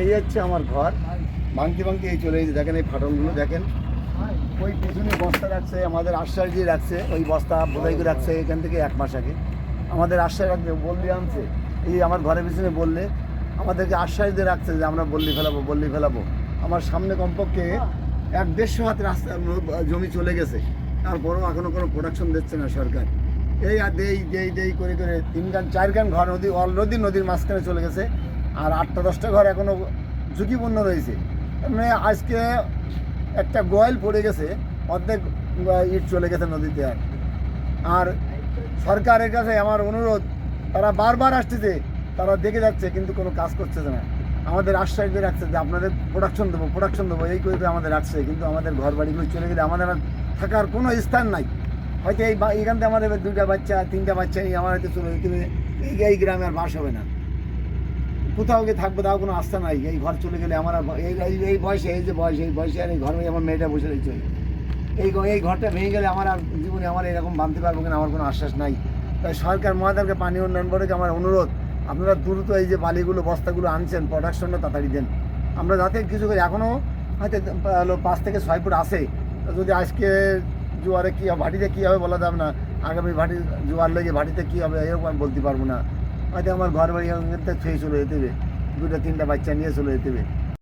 এই হচ্ছে আমার ঘর। ভাঙতে ভাঙতে এই চলে গেছে দেখেন এই ফাটলগুলো, দেখেন। ওই পেছনে বস্তা রাখছে, আমাদের আশ্বাস দিয়ে রাখছে, ওই বস্তা বোধাই করে রাখছে এখান থেকে এক মাস আগে। আমাদের আশ্বাস রাখছে বললি আনছে? এই আমার ঘরের পিছনে বললে, আমাদেরকে আশ্বাস দিয়ে রাখছে যে আমরা বললি ফেলাবো বললি ফেলাবো। আমার সামনে কমপক্ষে এক দেড়শো হাত রাস্তা, জমি চলে গেছে। তারপরেও এখনও কোনো প্রোডাকশন দিচ্ছে না সরকার। এই আর দেই দেই দেই করে করে তিন গান, চার গান ঘর নদী অলরেডি নদীর মাঝখানে চলে গেছে। আর আটটা, দশটা ঘর এখনও ঝুঁকিপূর্ণ রয়েছে। মানে আজকে একটা গোয়াল পড়ে গেছে, অর্ধেক ইট চলে গেছে নদীতে আর। আর সরকারের কাছে আমার অনুরোধ, তারা বারবার আসতেছে, তারা দেখে যাচ্ছে, কিন্তু কোনো কাজ করছে না। আমাদের আশ্বাস দিয়ে রাখছে যে আপনাদের প্রোডাকশন দেবো প্রোডাকশন দেবো, এই করে আমাদের রাখছে কিন্তু আমাদের ঘর বাড়িগুলো চলে গেলে আমাদের থাকার কোনো স্থান নাই। হয়তো এই এইখান থেকে আমাদের দুইটা বাচ্চা, তিনটা বাচ্চা এই আমার হয়তো চলে যেতে এই গ্রামে আর বাস হবে না। কোথাও গিয়ে থাকব, তাও কোনো আস্থা নাই। এই ঘর চলে গেলে আমার এই, এই- বয়সে, এই যে বয়স, এই বয়সে আর এই ঘরে আমার মেয়েটা বসে রয়েছে। এই এই ঘরটা ভেঙে গেলে আমার আর জীবনে আমার এরকম বাঁধতে পারব কিনা আমার কোনো আশ্বাস নাই। তাই সরকার মহাদারকে পানি উন্নয়ন বোর্ডকে আমার অনুরোধ, আপনারা দ্রুত এই যে বালিগুলো, বস্তাগুলো আনছেন প্রোডাকশনটা তাড়াতাড়ি দেন। আমরা যাতে কিছু করি এখনও হয়তো পাঁচ থেকে ছয় ফুট আসে যদি আজকে জোয়ারে কী, ভাটিতে কী হবে বলা যাবে না। আগামী ভাটি, জোয়ার লেগে ভাটিতে কী হবে, এরকম আমি বলতে পারব না। হয়তো আমার ঘর বাড়ি ছুঁয়ে চলে যেতে হবে। দুটো তিনটা বাচ্চা নিয়ে চলে যেতে হবে।